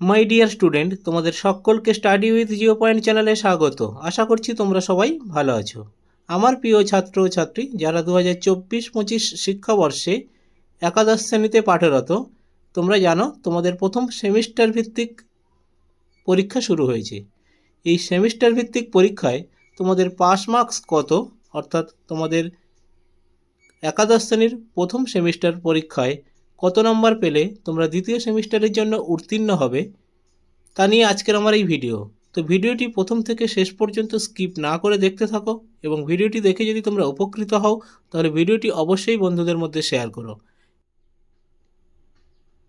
My dear student তোমাদের সকলকে study with Jio point চ্যানেলে স্বাগত। আশা করছি তোমরা সবাই ভালো আছো। আমার প্রিয় ছাত্র ও ছাত্রী, যারা দু হাজার চব্বিশ পঁচিশ শিক্ষাবর্ষে একাদশ শ্রেণীতে পাঠরত, তোমরা জানো তোমাদের প্রথম সেমিস্টার ভিত্তিক পরীক্ষা শুরু হয়েছে। এই সেমিস্টার ভিত্তিক পরীক্ষায় তোমাদের পাস মার্কস কত? অর্থাৎ তোমাদের একাদশ শ্রেণির প্রথম সেমিস্টার পরীক্ষায় কত নম্বর পেলে তোমরা দ্বিতীয় সেমিস্টারের জন্য উত্তীর্ণ হবে, তা নিয়ে আজকের আমার এই ভিডিও। তো ভিডিওটি প্রথম থেকে শেষ পর্যন্ত স্কিপ না করে দেখতে থাকো এবং ভিডিওটি দেখে যদি তোমরা উপকৃত হও, তাহলে ভিডিওটি অবশ্যই বন্ধুদের মধ্যে শেয়ার করো।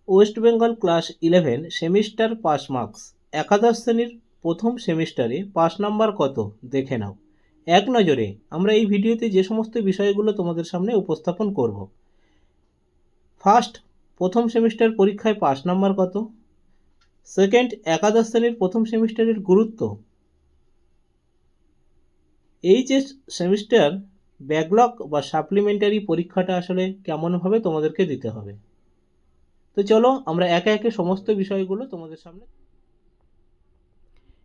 West Bengal class eleven semester pass marks, একাদশ শ্রেণির প্রথম সেমিস্টারে পাস নাম্বার কত? দেখে নাও। এক নজরে আমরা এই ভিডিওতে যে সমস্ত বিষয়গুলো তোমাদের সামনে উপস্থাপন করব ফার্স্ট, প্রথম সেমিস্টার পরীক্ষায় পাস নাম্বার কত? সেকেন্ড, একাদশ শ্রেণির প্রথম সেমিস্টারের গুরুত্ব? এই যে সেমিস্টার ব্যাকলগ বা সাপ্লিমেন্টারি পরীক্ষাটা আসলে কেমনভাবে তোমাদেরকে দিতে হবে? তো চলো, আমরা একে একে সমস্ত বিষয়গুলো তোমাদের সামনে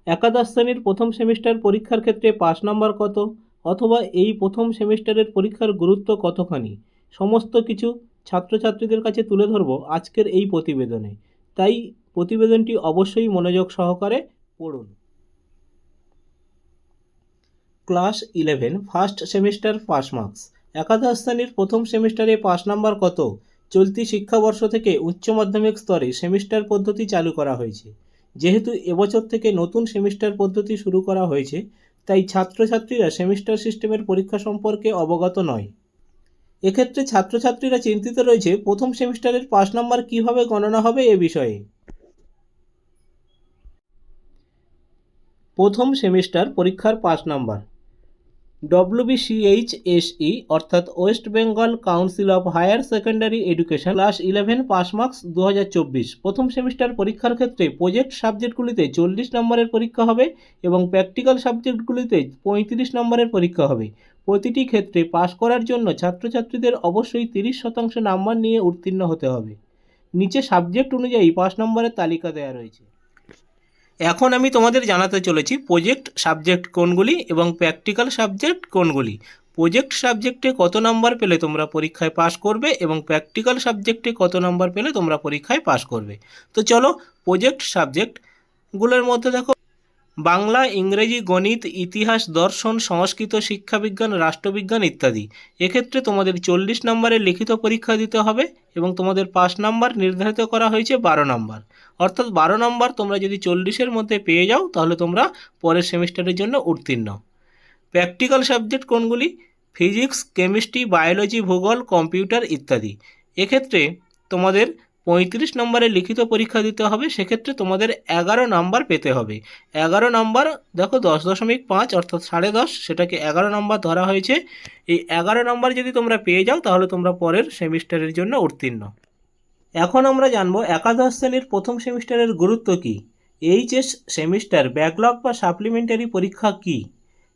একাদশ শ্রেণির প্রথম সেমিস্টার পরীক্ষার ক্ষেত্রে পাস নাম্বার কত? অথবা এই প্রথম সেমিস্টারের পরীক্ষার গুরুত্ব কতখানি? সমস্ত কিছু ছাত্রছাত্রীদের কাছে তুলে ধরব আজকের এই প্রতিবেদনে। তাই প্রতিবেদনটি অবশ্যই মনোযোগ সহকারে পড়ুন। Class eleven, first semester pass marks. একাদশ শ্রেণির প্রথম সেমিস্টারে পাস নাম্বার কত? চলতি শিক্ষাবর্ষ থেকে উচ্চ মাধ্যমিক স্তরে সেমিস্টার পদ্ধতি চালু করা হয়েছে। যেহেতু এবছর থেকে নতুন সেমিস্টার পদ্ধতি শুরু করা হয়েছে, তাই ছাত্রছাত্রীরা সেমিস্টার সিস্টেমের পরীক্ষা সম্পর্কে অবগত নয়। এক্ষেত্রে ছাত্রছাত্রীরা চিন্তিত রয়েছে, প্রথম সেমিস্টারের পাস নাম্বার কীভাবে গণনা হবে এ বিষয়ে। প্রথম সেমিস্টার পরীক্ষার pass number. W B C H S E অর্থাৎ West Bengal council of higher secondary education, class eleven, pass marks দু হাজার চব্বিশ। প্রথম সেমিস্টার পরীক্ষার ক্ষেত্রে প্রজেক্ট সাবজেক্টগুলিতে চল্লিশ নম্বরের পরীক্ষা হবে এবং প্র্যাকটিক্যাল সাবজেক্টগুলিতে পঁয়ত্রিশ নম্বরের পরীক্ষা হবে। প্রতিটি ক্ষেত্রে পাশ করার জন্য ছাত্রছাত্রীদের অবশ্যই তিরিশ শতাংশ নাম্বার নিয়ে উত্তীর্ণ হতে হবে। নিচে সাবজেক্ট অনুযায়ী পাস নম্বরের তালিকা দেওয়া রয়েছে। এখন আমি তোমাদের জানাতে চলেছি প্রজেক্ট সাবজেক্ট কোনগুলি এবং প্র্যাকটিক্যাল সাবজেক্ট কোনগুলি। প্রজেক্ট সাবজেক্টে কত নাম্বার পেলে তোমরা পরীক্ষায় পাশ করবে এবং প্র্যাকটিক্যাল সাবজেক্টে কত নাম্বার পেলে তোমরা পরীক্ষায় পাশ করবে। তো চলো প্রজেক্ট সাবজেক্টগুলোর মধ্যে দেখো বাংলা, ইংরেজি, গণিত, ইতিহাস, দর্শন, সংস্কৃত, শিক্ষাবিজ্ঞান, রাষ্ট্রবিজ্ঞান ইত্যাদি। এক্ষেত্রে তোমাদের চল্লিশ নম্বরের লিখিত পরীক্ষা দিতে হবে এবং তোমাদের পাস নাম্বার নির্ধারিত করা হয়েছে বারো নম্বর। অর্থাৎ বারো নম্বর তোমরা যদি চল্লিশের মধ্যে পেয়ে যাও, তাহলে তোমরা পরের সেমিস্টারের জন্য উত্তীর্ণ। প্র্যাকটিক্যাল সাবজেক্ট কোনগুলি? ফিজিক্স, কেমিস্ট্রি, বায়োলজি, ভূগোল, কম্পিউটার ইত্যাদি। এক্ষেত্রে তোমাদের পঁয়ত্রিশ নম্বরে লিখিত পরীক্ষা দিতে হবে, সেক্ষেত্রে তোমাদের এগারো নাম্বার পেতে হবে। এগারো নাম্বার, দেখো দশ দশমিক পাঁচ অর্থাৎ সাড়ে দশ, সেটাকে এগারো নাম্বার ধরা হয়েছে। এই এগারো নাম্বার যদি তোমরা পেয়ে যাও, তাহলে তোমরা পরের সেমিস্টারের জন্য উত্তীর্ণ। এখন আমরা জানব একাদশ শ্রেণির প্রথম সেমিস্টারের গুরুত্ব কী? এইচএস সেমিস্টার, ব্যাকলগ বা সাপ্লিমেন্টারি পরীক্ষা কী?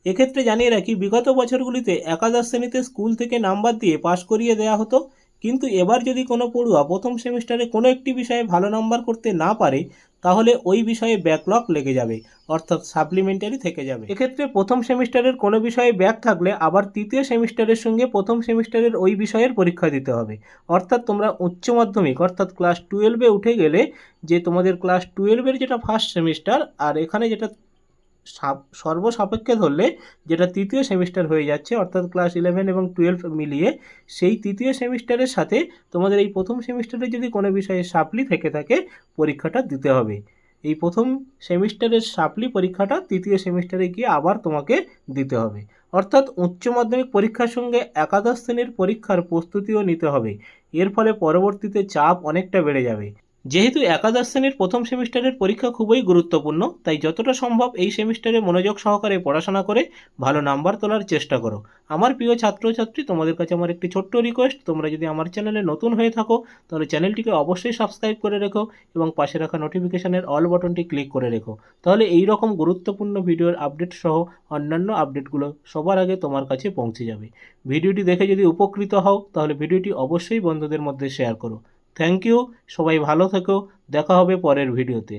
এক্ষেত্রে জানিয়ে রাখি, বিগত বছরগুলিতে একাদশ শ্রেণীতে স্কুল থেকে নাম্বার দিয়ে পাশ করিয়ে দেওয়া হতো। কিন্তু এবার যদি কোনো পড়ুয়া প্রথম সেমিস্টারে কোনো একটি বিষয়ে ভালো নম্বর করতে না পারে, তাহলে ওই বিষয়ে ব্যাকলগ লেগে যাবে, অর্থাৎ সাপ্লিমেন্টারি থেকে যাবে। এক্ষেত্রে প্রথম সেমিস্টারের কোনো বিষয়ে ব্যাক থাকলে আবার তৃতীয় সেমিস্টারের সঙ্গে প্রথম সেমিস্টারের ওই বিষয়ের পরীক্ষা দিতে হবে। অর্থাৎ তোমরা উচ্চ মাধ্যমিক, অর্থাৎ ক্লাস টুয়েলভে উঠে গেলে যে তোমাদের ক্লাস টুয়েলভের যেটা ফার্স্ট সেমিস্টার আর এখানে যেটা সর্বসাপেক্ষে ধরলে যেটা তৃতীয় সেমিস্টার হয়ে যাচ্ছে, অর্থাৎ ক্লাস ইলেভেন এবং টুয়েলভ মিলিয়ে সেই তৃতীয় সেমিস্টারের সাথে তোমাদের এই প্রথম সেমিস্টারে যদি কোনো বিষয়ে সাপ্লি থেকে থাকে, পরীক্ষাটা দিতে হবে। এই প্রথম সেমিস্টারের সাপ্লি পরীক্ষাটা তৃতীয় সেমিস্টারে গিয়ে আবার তোমাকে দিতে হবে। অর্থাৎ উচ্চ মাধ্যমিক পরীক্ষার সঙ্গে একাদশ শ্রেণির পরীক্ষার প্রস্তুতিও নিতে হবে। এর ফলে পরবর্তীতে চাপ অনেকটা বেড়ে যাবে। যেহেতু একাদশ শ্রেণির প্রথম সেমিস্টারের পরীক্ষা খুবই গুরুত্বপূর্ণ, তাই যতটা সম্ভব এই সেমিস্টারে মনোযোগ সহকারে পড়াশোনা করে ভালো নাম্বার তোলার চেষ্টা করো। আমার প্রিয় ছাত্রছাত্রী, তোমাদের কাছে আমার একটি ছোট্ট রিকোয়েস্ট তোমরা যদি আমার চ্যানেলে নতুন হয়ে থাকো, তাহলে চ্যানেলটিকে অবশ্যই সাবস্ক্রাইব করে রেখো এবং পাশে রাখা নোটিফিকেশানের অল বাটনটি ক্লিক করে রেখো। তাহলে এই রকম গুরুত্বপূর্ণ ভিডিওর আপডেট সহ অন্যান্য আপডেটগুলো সবার আগে তোমার কাছে পৌঁছে যাবে। ভিডিওটি দেখে যদি উপকৃত হও, তাহলে ভিডিওটি অবশ্যই বন্ধুদের মধ্যে শেয়ার করো। থ্যাংক ইউ সবাই ভালো থেকো দেখা হবে পরের ভিডিওতে।